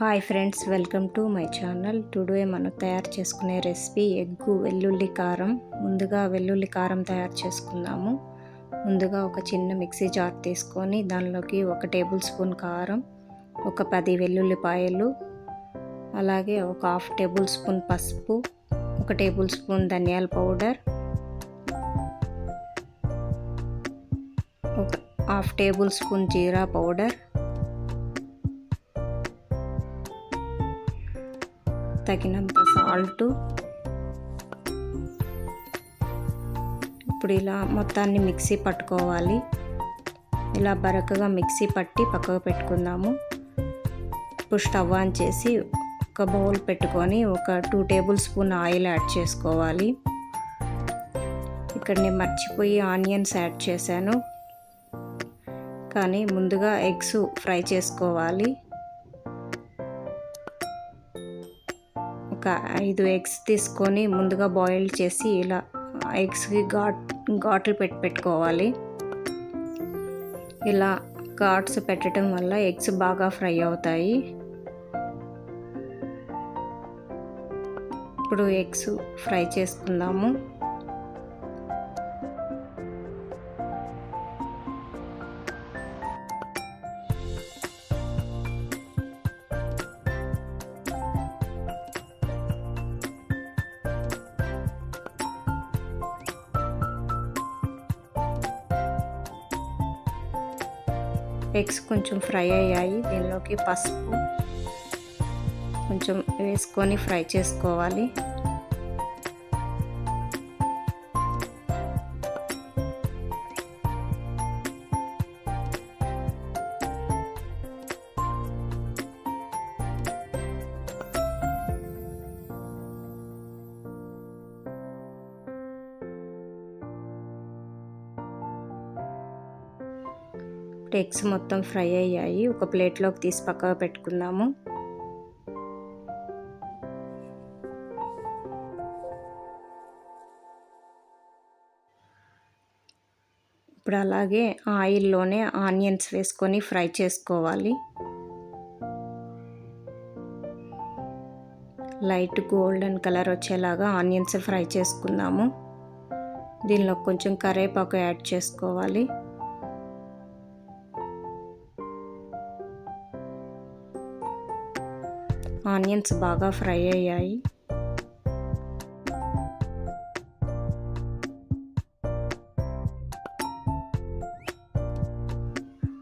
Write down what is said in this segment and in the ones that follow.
Hi friends welcome to my channel. Today మనం తయారు చేసుకునే రెసిపీ ఎగ్గు వెల్లుల్లి కారం. ముందుగా వెల్లుల్లి కారం తయారు చేసుకుందాము. ముందుగా ఒక చిన్న మిక్సీ జార్ తీసుకొని దానిలోకి ఒక టేబుల్ స్పూన్ కారం ఒక పది వెల్లుల్లిపాయలు అలాగే ఒక హాఫ్ టేబుల్ స్పూన్ పసుపు ఒక టేబుల్ స్పూన్ ధనియాల పౌడర్ ఒక హాఫ్ టేబుల్ స్పూన్ జీరా పౌడర్ తగినంత సాల్ట్. ఇప్పుడు ఇలా మొత్తాన్ని మిక్సీ పట్టుకోవాలి. ఇలా బరకగా మిక్సీ పట్టి పక్కకు పెట్టుకుందాము. ఇప్పుడు స్టవ్ ఆన్ చేసి ఒక బౌల్ పెట్టుకొని ఒక two tablespoon oil add చేసుకోవాలి. ఇక్కడ నేను మర్చిపోయి ఆనియన్స్ యాడ్ చేశాను. కానీ ముందుగా ఎగ్స్ ఫ్రై చేసుకోవాలి. ఒక ఐదు ఎగ్స్ తీసుకొని ముందుగా బాయిల్ చేసి ఇలా ఎగ్స్కి ఘాట్ ఘాట్లు పెట్టి పెట్టుకోవాలి. ఇలా ఘాట్స్ పెట్టడం వల్ల ఎగ్స్ బాగా ఫ్రై అవుతాయి. ఇప్పుడు ఎగ్స్ ఫ్రై చేసుకుందాము. ఎగ్స్ కొంచెం ఫ్రై అయ్యాయి. దీనిలోకి పసుపు కొంచెం వేసుకొని ఫ్రై చేసుకోవాలి. ఎగ్స్ మొత్తం ఫ్రై అయ్యాయి. ఒక ప్లేట్లోకి తీసి పక్కగా పెట్టుకుందాము. ఇప్పుడు అలాగే ఆయిల్లోనే ఆనియన్స్ వేసుకొని ఫ్రై చేసుకోవాలి. లైట్ గోల్డెన్ కలర్ వచ్చేలాగా ఆనియన్స్ ఫ్రై చేసుకుందాము. దీనిలో కొంచెం కరేపాకు యాడ్ చేసుకోవాలి. ఆనియన్స్ బాగా ఫ్రై అయ్యాయి.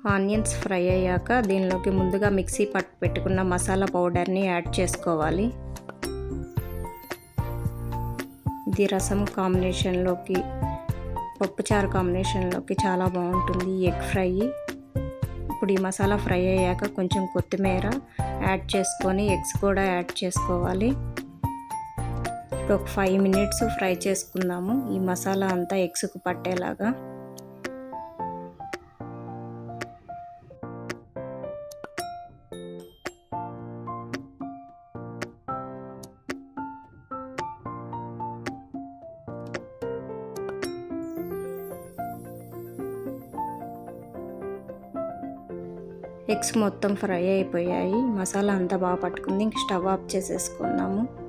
ఆనియన్స్ ఫ్రై అయ్యాక దీనిలోకి ముందుగా మిక్సీ పట్టు పెట్టుకున్న మసాలా పౌడర్ని యాడ్ చేసుకోవాలి. ఇది రసం కాంబినేషన్లోకి పప్పుచారు కాంబినేషన్లోకి చాలా బాగుంటుంది ఎగ్ ఫ్రై. ఇప్పుడు ఈ మసాలా ఫ్రై అయ్యాక కొంచెం కొత్తిమీర యాడ్ చేసుకొని ఎగ్స్ కూడా యాడ్ చేసుకోవాలి. ఇప్పుడు ఒక ఫైవ్ మినిట్స్ ఫ్రై చేసుకుందాము. ఈ మసాలా అంతా ఎగ్స్కు పట్టేలాగా. ఎగ్స్ మొత్తం ఫ్రై అయిపోయాయి. మసాలా అంతా బాగా పట్టుకుంది. ఇంక స్టవ్ ఆఫ్ చేసేసుకుందాము.